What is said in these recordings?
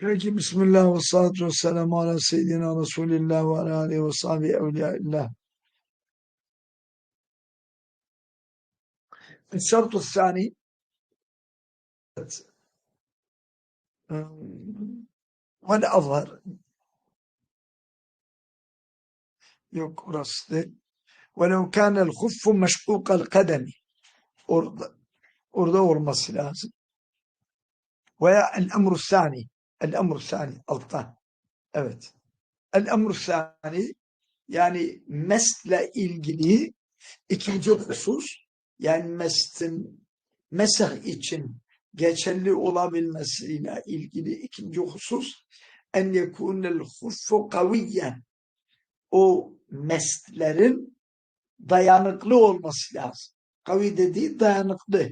Peki Bismillah ve salatu ve selamu ala seyyidina Resulillah ve ala aleyhi ve sahbihi evliyaillah. الشرط الثاني والأظهر yok orası değil. وَلَوْ كَانَ الْخُفُّ مَشْقُوقَ الْقَدَمِ orada, orada olması lazım. Veya el-emru sani El-emru sani altta. Evet. El-emru sani yani mesle ilgili ikinci husus yani mestin mesah için geçerli olabilmesiyle ilgili ikinci husus en yekunel huffu kaviyen o mestlerin dayanıklı olması lazım. Kavi dediği dayanıklı.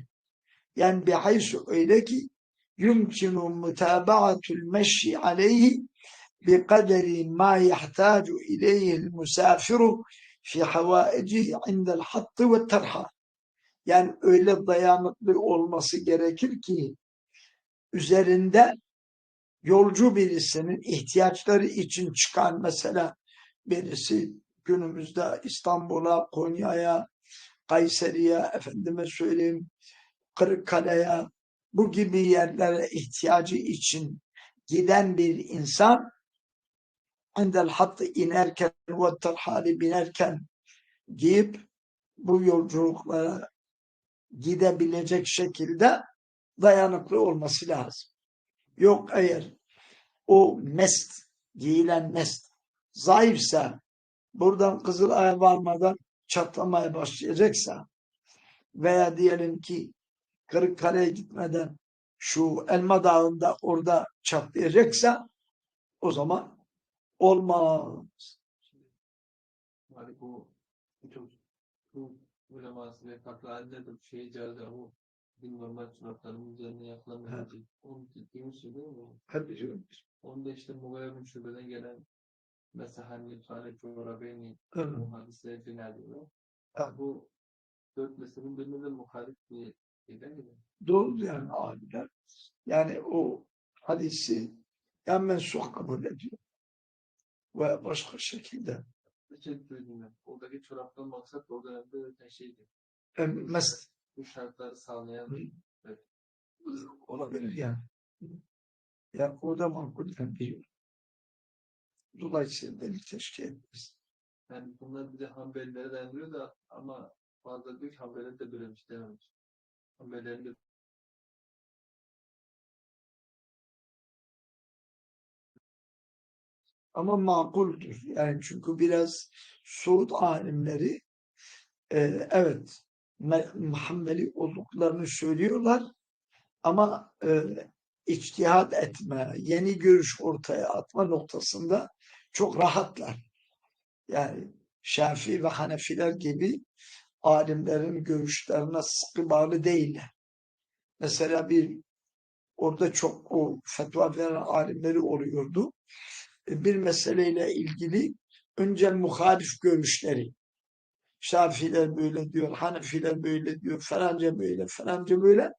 Yani bir haysu öyle ki يمكن متابعة المشي عليه بقدر ما يحتاج إليه المسافر في حوائجه عند الحط والترحال. Yani öyle dayanıklı olması gerekir ki üzerinde yolcu birisinin ihtiyaçları için çıkan mesela birisi günümüzde İstanbul'a, Konya'ya, Kayseri'ye, efendime söyleyeyim Kırıkkale'ye, bu gibi yerlere ihtiyacı için giden bir insan indel hattı inerken ve terhali binerken giyip bu yolculuklara gidebilecek şekilde dayanıklı olması lazım. Yok eğer o mest, giyilen mest zayıfsa buradan Kızılay'a varmadan çatlamaya başlayacaksa veya diyelim ki Kırıkkale'ye gitmeden şu Elma Dağı'nda orada çatlayacaksa o zaman olmaz. Yani bu çok bu uleması ve farklı halinde de şey icazı bu din normal suratlarının üzerine yapılamayacak. Onu ciddiğini söylüyor mu? Tabii canım. Onu da işte Mughayeb'in şubeden gelen mesela hani Fahri Çoğrabe'ni Evet. hadisleri final. Evet. Bu dört mezhebin birine de muhalif bir. Doğru yani abiler. Yani o hadisi yani mensuh kabul ediyor. Ve başka şekilde Bir. Oradaki çoraptan maksat o dönemde öten şeydi. e, mest Bu şartları sağlayan Hı. olabilir yani. Yani o da makul biliyor. Dolayısıyla delil teşkil etmez. Yani bunlar bir de Hanbelilere dayanıyor da ama diyor ki Hanbeliler de böylemiş dememiş. Hanbelilerin de Ama makuldür. Yani çünkü biraz Suud alimleri e, evet me- Muhammeli olduklarını söylüyorlar ama e, içtihat etme, yeni görüş ortaya atma noktasında çok rahatlar. Yani Şafii ve Hanefiler gibi alimlerin görüşlerine sıkı bağlı değiller. Mesela bir orada çok o fetva veren alimleri oluyordu. E, Bir meseleyle ilgili önce muhalif görüşleri. Şafiler böyle diyor, Hanefiler böyle diyor, falanca böyle, falanca böyle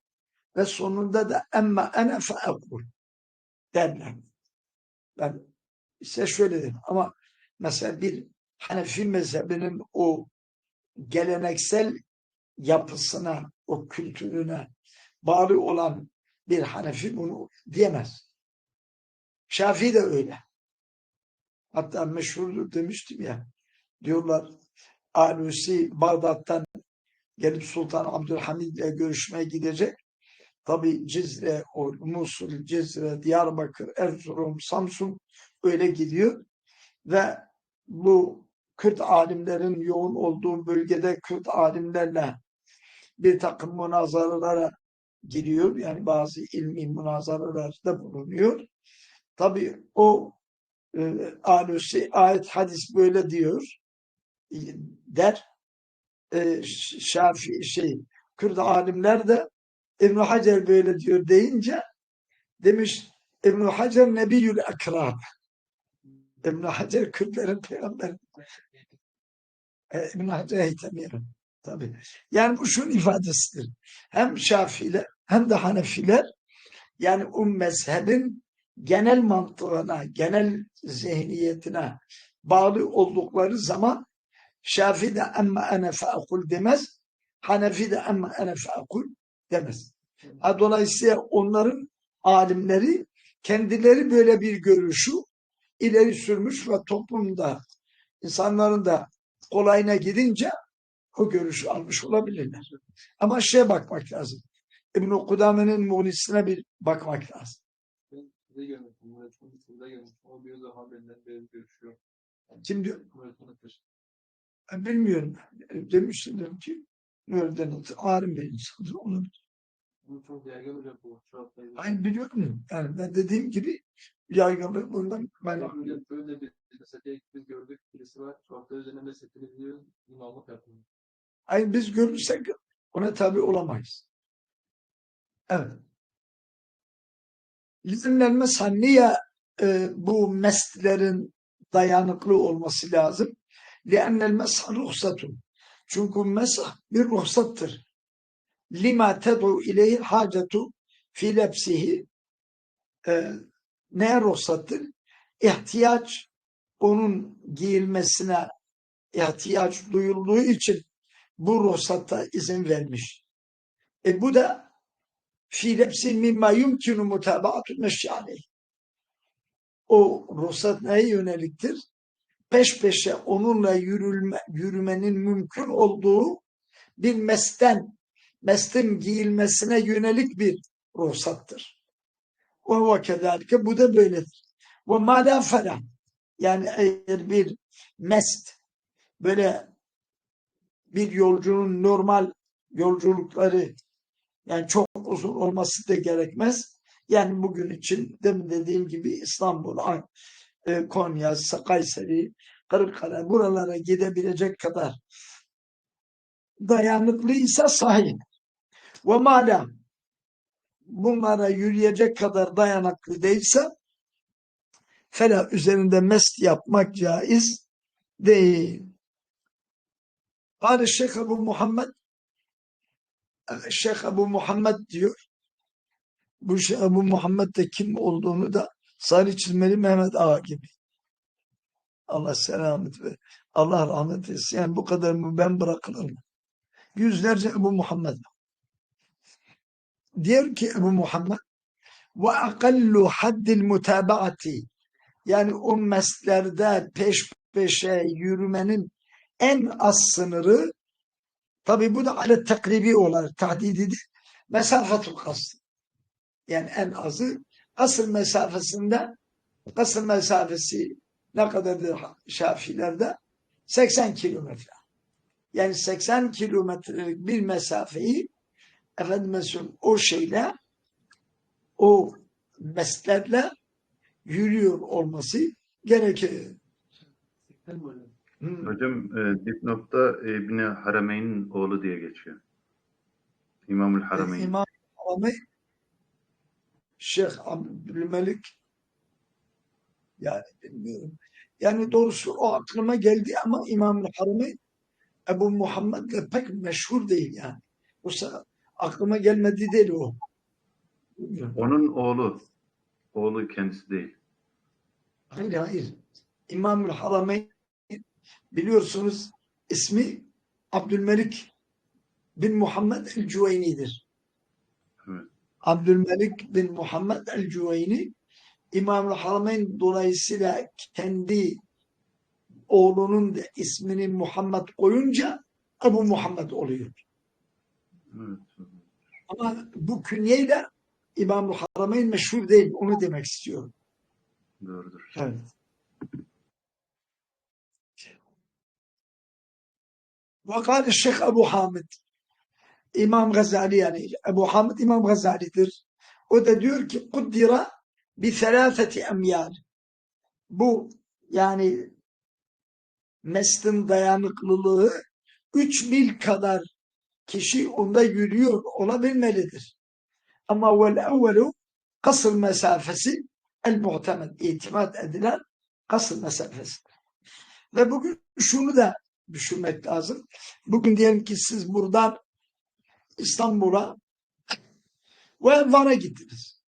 ve sonunda da emma ene feekul derler. Ben ise şöyle dedim ama mesela bir Hanefi mezhebinin o geleneksel yapısına, o kültürüne bağlı olan bir Hanefi bunu diyemez. Şafii de öyle. Hatta meşhurdur demiştim ya. Diyorlar Alusi Bağdat'tan gelip Sultan Abdülhamid ile görüşmeye gidecek. Tabi Cizre, Musul, Cizre, Diyarbakır, Erzurum, Samsun öyle gidiyor. Ve bu Kürt alimlerin yoğun olduğu bölgede Kürt alimlerle bir takım münazaralara giriyor. Yani bazı ilmi münazaralarda bulunuyor. Tabi o e, Alusi ayet hadis böyle diyor e, der. E, Şafi şey Kürt alimler de İbn Hacer böyle diyor deyince demiş İbn Hacer Nebiyül Ekrab. İbn Hacer Kürtlerin peygamberi. E, İbn Hacer Heytemiye'nin. Tabii. Yani bu şunun ifadesidir. Hem Şafiler hem de Hanefiler yani o mezhebin genel mantığına, genel zihniyetine bağlı oldukları zaman Şafii de emma ene feakul demez. Hanefi de emma ene feakul demez. Dolayısıyla onların alimleri kendileri böyle bir görüşü ileri sürmüş ve toplumda insanların da kolayına gidince o görüşü almış olabilirler. Ama şeye bakmak lazım. İbn-i Kudame'nin muğnisine bir bakmak lazım. Ben size görmüştüm. Görmüştüm. O bir görüşüyor. Atır. ben bilmiyorum. Demiştim ki nereden? Alim bir insandır. Onu Bu çok yaygın hocam bu. Biliyorum. Yani ben dediğim gibi yaygınlık bundan Ben kaynaklı. böyle, böyle bir mesela diyelim ki biz gördük birisi var. Çok da üzerine mesletini biliyor. İmamlık yapıyor. Aynı biz görürsek ona tabi olamayız. Evet. Lizinlenme sanniye e, bu meslerin dayanıklı olması lazım. لِأَنَّ الْمَسْحَ رُخْسَةٌ Çünkü mesah bir ruhsattır. لِمَا تَدْعُ اِلَيْهِ الْحَاجَةُ فِي لَبْسِهِ e, Neye ruhsattır? İhtiyaç onun giyilmesine ihtiyaç duyulduğu için bu ruhsata izin vermiş. E bu da fi lepsin mimma yumkinu mutabaatü meşyaleyh. O ruhsat neye yöneliktir? Peş peşe onunla yürülme, yürümenin mümkün olduğu bir mesten, mestin giyilmesine yönelik bir ruhsattır. Ve huve kedalike bu da böyledir. Ve ma la felah. Yani eğer bir mest böyle bir yolcunun normal yolculukları yani çok uzun olması da gerekmez. Yani bugün için demin dediğim gibi İstanbul, An- e, Konya, Kayseri, Kırıkkale buralara gidebilecek kadar dayanıklıysa sahip. Ve madem bunlara yürüyecek kadar dayanıklı değilse fela üzerinde mest yapmak caiz değil. Kâle Şeyh Ebu Muhammed Şeyh Ebu Muhammed diyor. Bu Şeyh Ebu Muhammed de kim olduğunu da Sarı Çizmeli Mehmet Ağa gibi. Allah selamet ve Allah rahmet etsin. Yani bu kadar mı ben bırakılır mı? Yüzlerce Ebu Muhammed. Diyor ki Ebu Muhammed ve akallu haddil mutabaati yani o meslerde peş peşe yürümenin en az sınırı tabi bu da ale takribi olarak tahdididir. Mesafetul kast. Yani en azı asıl mesafesinde asıl mesafesi ne kadardır Şafilerde? 80 kilometre. Yani 80 kilometrelik bir mesafeyi efendim mesela o şeyle o meslerle yürüyor olması gerekir. Hocam? Hmm. Hocam e, dipnotta İbni Harameyn'in oğlu diye geçiyor. İmamül Harameyn. İmam Harameyn Şeyh Abdülmelik yani bilmiyorum. Yani doğrusu o aklıma geldi ama İmam Harameyn Ebu Muhammed de pek meşhur değil yani. Yoksa aklıma gelmedi değil o. Onun oğlu. Oğlu kendisi değil. Hayır hayır. İmam Harameyn biliyorsunuz ismi Abdülmelik bin Muhammed el-Cüveyni'dir. Evet. Abdülmelik bin Muhammed el-Cüveyni İmam-ı Harameyn dolayısıyla kendi oğlunun da ismini Muhammed koyunca Ebu Muhammed oluyor. Evet. Ama bu künyeyle İmam-ı Harameyn meşhur değil. Onu demek istiyorum. Doğrudur. Evet. Vakal Şeyh Ebu Hamid İmam Gazali yani Ebu Hamid İmam Gazali'dir. O da diyor ki kuddira bi selâfeti emyal. Bu yani meslin dayanıklılığı 3 mil kadar kişi onda yürüyor olabilmelidir. Ama vel evvelu kasır mesafesi el muhtemed itimat edilen kasır mesafesi. Ve bugün şunu da düşünmek lazım. Bugün diyelim ki siz buradan İstanbul'a ve Van'a gittiniz.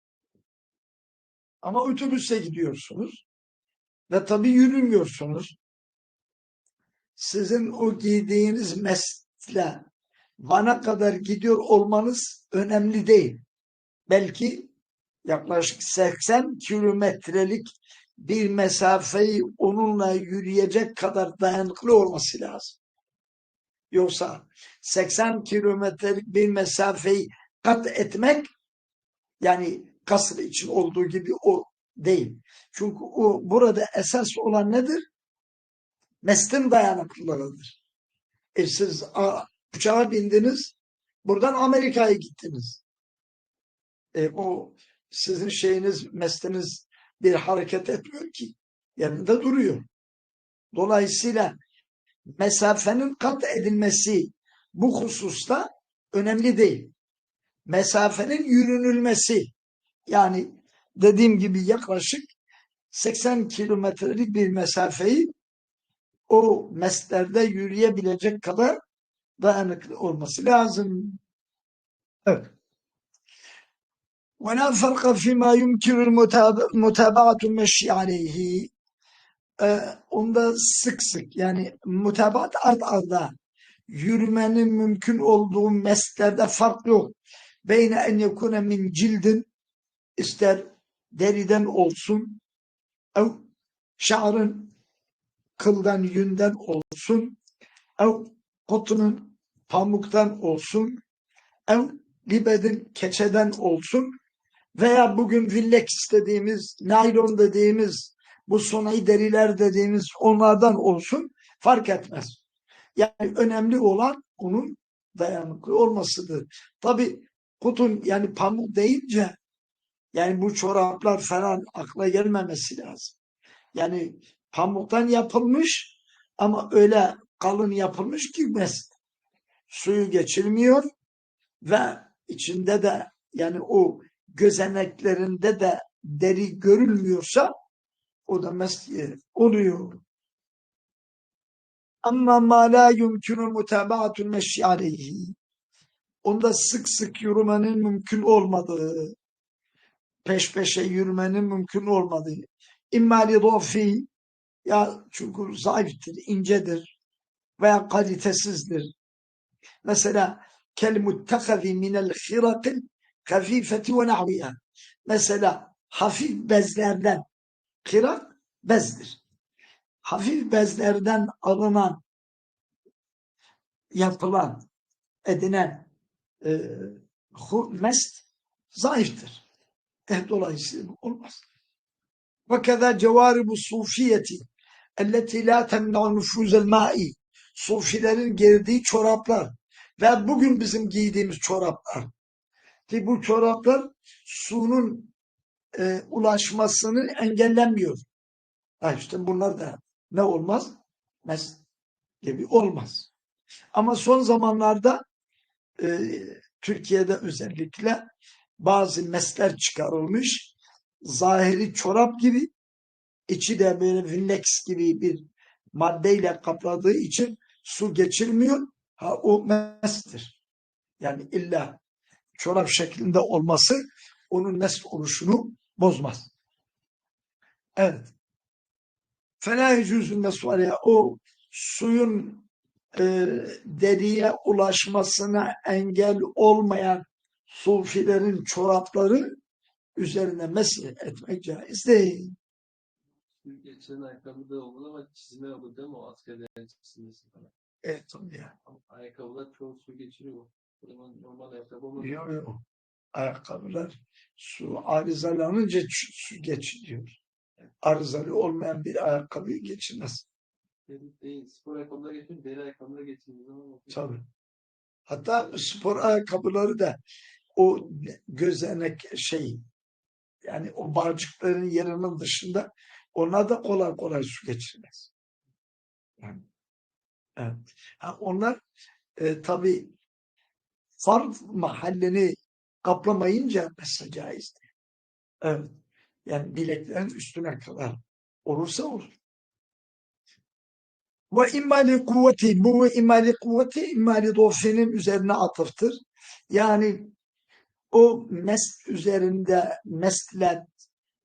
Ama otobüse gidiyorsunuz ve tabii yürümüyorsunuz. Sizin o giydiğiniz mesle Van'a kadar gidiyor olmanız önemli değil. Belki yaklaşık 80 kilometrelik bir mesafeyi onunla yürüyecek kadar dayanıklı olması lazım. Yoksa 80 kilometrelik bir mesafeyi kat etmek yani kasır için olduğu gibi o değil. Çünkü o burada esas olan nedir? Meslin dayanıklılığıdır. E siz a, uçağa bindiniz, buradan Amerika'ya gittiniz. E, o sizin şeyiniz, mesliniz bir hareket etmiyor ki. Yerinde duruyor. Dolayısıyla mesafenin kat edilmesi bu hususta önemli değil. Mesafenin yürünülmesi yani dediğim gibi yaklaşık 80 kilometrelik bir mesafeyi o meslerde yürüyebilecek kadar dayanıklı olması lazım. Evet. ولا فرق فيما يمكن المتاب- متابعة المشي عليه Ee, onda sık sık yani mutabat art arda yürümenin mümkün olduğu mesleklerde fark yok. Beyne en yekune min cildin ister deriden olsun ev şa'rın kıldan yünden olsun ev kotunun pamuktan olsun ev libedin keçeden olsun veya bugün villex dediğimiz, naylon dediğimiz, bu sonayı deriler dediğimiz onlardan olsun fark etmez. Yani önemli olan onun dayanıklı olmasıdır. Tabi kutun yani pamuk deyince yani bu çoraplar falan akla gelmemesi lazım. Yani pamuktan yapılmış ama öyle kalın yapılmış ki mes suyu geçirmiyor ve içinde de yani o gözeneklerinde de deri görülmüyorsa o da mesleği oluyor. Ama ma la yumkinu mutabaatul meşyi aleyhi. Onda sık sık yürümenin mümkün olmadığı, peş peşe yürümenin mümkün olmadığı. İmma li dofi, ya çünkü zayıftır, incedir veya kalitesizdir. Mesela kel muttakazi minel hirakil hafifeti ve nahviha. Mesela hafif bezlerden, hirak bezdir. Hafif bezlerden alınan, yapılan, edinen e, mest zayıftır. Eh, dolayısıyla olmaz. Ve keza cevaribu sufiyeti elleti la temna'u nüfuzel ma'i Sufilerin giydiği çoraplar ve bugün bizim giydiğimiz çoraplar ki bu çoraplar suyun e, ulaşmasını engellemiyor. Ha işte bunlar da ne olmaz? Mes gibi olmaz. Ama son zamanlarda e, Türkiye'de özellikle bazı mesler çıkarılmış. Zahiri çorap gibi içi de böyle Vinlex gibi bir maddeyle kapladığı için su geçirmiyor. Ha o mestir. Yani illa çorap şeklinde olması onun mes oluşunu bozmaz. Evet. Fena yüzünde sualeye o suyun e, deriye ulaşmasına engel olmayan sufilerin çorapları üzerine mesih etmek caiz değil. Geçiren ayakkabı da olur ama çizme olur değil mi? O askerlerin çizmesi falan. Evet tabii ya. Ayakkabılar çoğu su geçiriyor. Normal ayakkabı olmaz. Yok yok. Ayakkabılar su arızalanınca su geçiriyor. Arızalı olmayan bir ayakkabıyı geçirmez. Değil. Spor ayakkabılar geçiyor. Deri ayakkabılar geçiyor. Tabii. Hatta spor ayakkabıları da o gözenek şey yani o bağcıkların yerinin dışında onlar da kolay kolay su geçirmez. Yani, evet. Ha, onlar e, tabii farz mahallini kaplamayınca mesela caiz değil. Evet. Yani bileklerin üstüne kadar olursa olur. Ve imali kuvveti, bu ve imali kuvveti imali dofinin üzerine atıftır. Yani o mest üzerinde meslet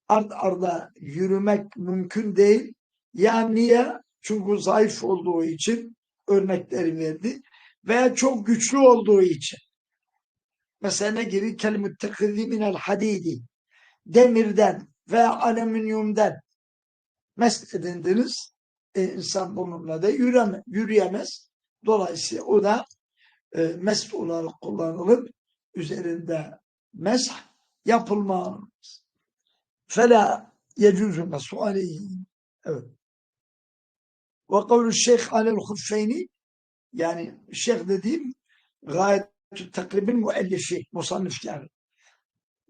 ard arda yürümek mümkün değil. Ya niye? Çünkü zayıf olduğu için örnekleri verdi. Veya çok güçlü olduğu için. Mesela ne gibi? Kelimüttekizî minel hadidi. Demirden veya alüminyumdan mest edindiniz. E, insan bununla da yürüyemez. yürüyemez. Dolayısıyla o da e, mest olarak kullanılıp üzerinde mesh yapılmaz. Fela yecuzu mesu aleyhi. Evet. Ve kavlu şeyh alel huffeyni yani şeyh dediğim gayet takribin müellifi, musannif yani.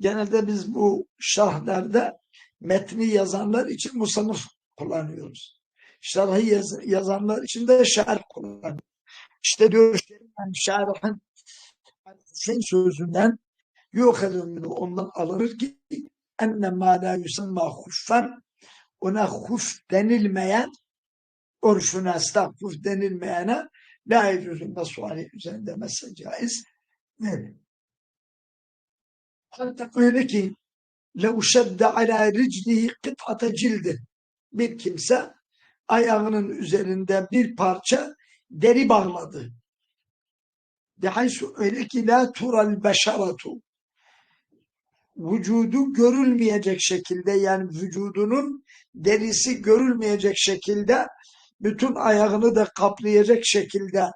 Genelde biz bu şerhlerde metni yazanlar için musannif kullanıyoruz. Şerhi yaz- yazanlar için de şerh kullanıyoruz. İşte diyor yani şerhin sen sözünden yok edilmeli ondan alınır ki enne ma la yusamma ona huf denilmeyen orfuna estağfur denilmeyene la yecuzu mesuali üzerinde mesela caiz değil. Hatta öyle ki لَوْ شَدَّ عَلَى رِجْلِهِ قِطْعَةَ cildi bir kimse ayağının üzerinde bir parça deri bağladı. Bihaysu öyle ki la tural beşaratu vücudu görülmeyecek şekilde yani vücudunun derisi görülmeyecek şekilde bütün ayağını da kaplayacak şekilde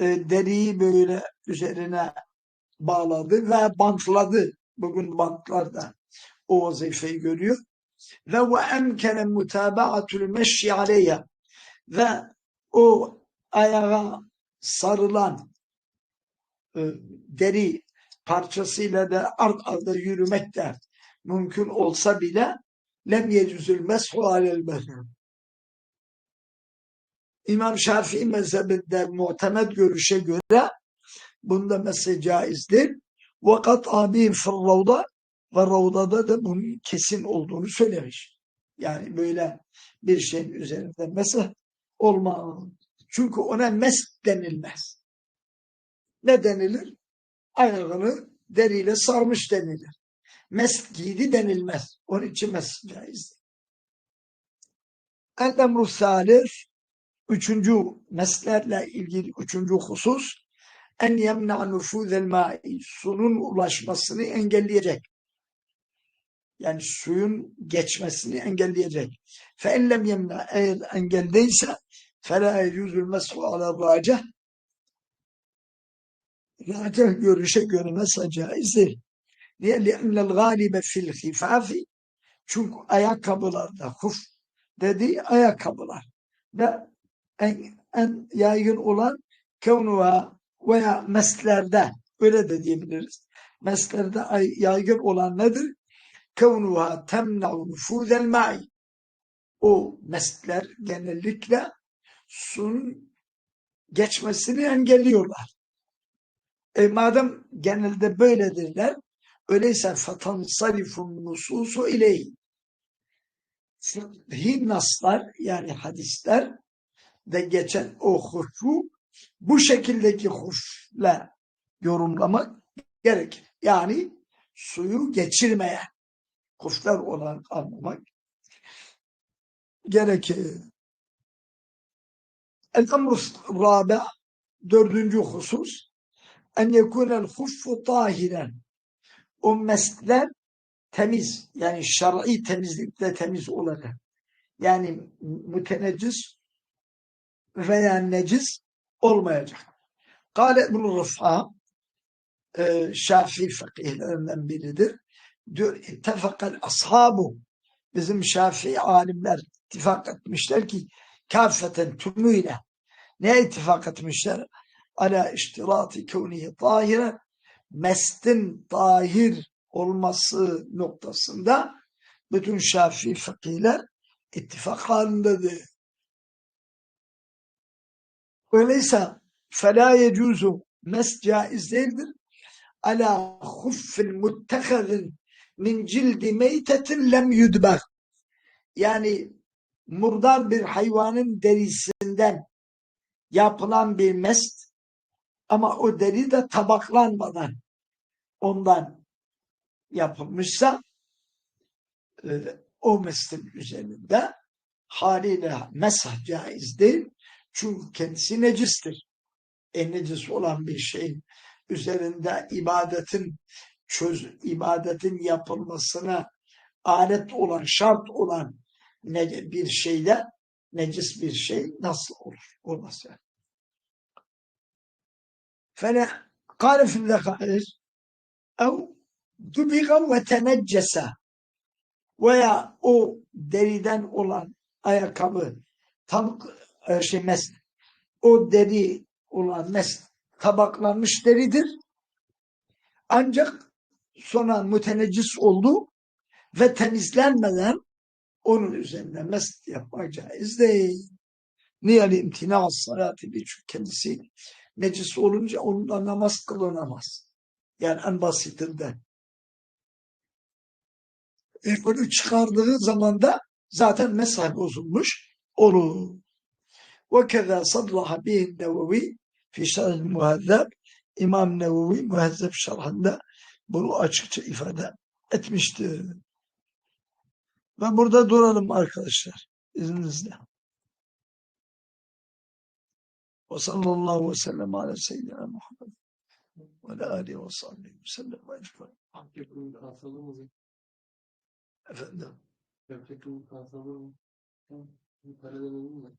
e, deriyi böyle üzerine bağladı ve bantladı. Bugün bantlar da o vazifeyi görüyor. Ve ve emkene mutabaatul meşyi aleyha ve o ayağa sarılan e, deri parçasıyla da art arda yürümek de mümkün olsa bile lem yecüzül meshu alel. İmam Şafii mezhebinde muhtemet görüşe göre bunda mesele caizdir. Vakat abi fırravda ve ravdada da bunun kesin olduğunu söylemiş. Yani böyle bir şeyin üzerinde mesih olmaz. Çünkü ona mes denilmez. Ne denilir? Ayağını deriyle sarmış denilir. Mes giydi denilmez. Onun için mes caizdir. El-emru salif Üçüncü meslerle ilgili üçüncü husus en yemna nüfuzel ma'i suyun ulaşmasını engelleyecek. Yani suyun geçmesini engelleyecek. Fe en lem yemna eğer engeldeyse fela yecuzul mesu ala racih racih görüşe göre mesela caiz değil. Niye? لِأَنَّ الْغَالِبَ fil hifafi çünkü ayakkabılarda huf dediği ayakkabılar ve en, en yaygın olan kevnuha veya meslerde öyle de diyebiliriz. Meslerde ay- yaygın olan nedir? Kevnuha temna'u nüfuzel ma'i. O mesler genellikle suyun geçmesini engelliyorlar. E madem genelde böyledirler, öyleyse fetansarifun nususu ileyhi. Fıkhi naslar yani hadisler de geçen o huşu bu şekildeki huşla yorumlamak gerekir. Yani suyu geçirmeyen huşlar olarak anlamak gerekir. El-emru rabi dördüncü husus en yekunel huffu tahiren o mesler temiz yani şer'i temizlikle temiz olacak. Yani müteneccis veya necis olmayacak. Kale İbn-i Rıf'a e, Şafii fakihlerinden biridir. Diyor ittifakal ashabu bizim Şafii alimler ittifak etmişler ki kafeten tümüyle ne ittifak etmişler? Ala iştirati kevnihi tahire mestin tahir olması noktasında bütün Şafii fakihler ittifak halindedir. Öyleyse فَلَا يَجُوزُ mes caiz değildir. Ala huffin muttehazin min cildi meytetin lem yudbah. Yani murdar bir hayvanın derisinden yapılan bir mest ama o deri de tabaklanmadan ondan yapılmışsa e, o meslin üzerinde haliyle mesah caiz değil. Çünkü kendisi necistir. En necis olan bir şeyin üzerinde ibadetin çöz, ibadetin yapılmasına alet olan, şart olan ne, bir şeyde necis bir şey nasıl olur? Olmaz yani. Fene kâle fil ev dubiga ve teneccese veya o deriden olan ayakkabı tam şey mes o deri olan mes tabaklanmış deridir. Ancak sonra müteneccis oldu ve temizlenmeden onun üzerine mes yapmak caiz değil. Niye imtina salatı bir çünkü kendisi necis olunca onunla namaz kılınamaz. Yani en basitinden. E bunu çıkardığı zaman da zaten mesah bozulmuş olur. وكذا صرح به النووي في شرح المهذب İmam Nevevi Mühezzeb şerhinde bunu açıkça ifade etmiştir. Ve burada duralım arkadaşlar izninizle. Ve sallallahu ve sellem ala seyyidina Muhammed ve ala alihi ve sahbihi ve sellem ve ecmaîn. Köprünün kansalı mı? Efendim. Köprünün kansalı mı? Yukarıda dedim mi?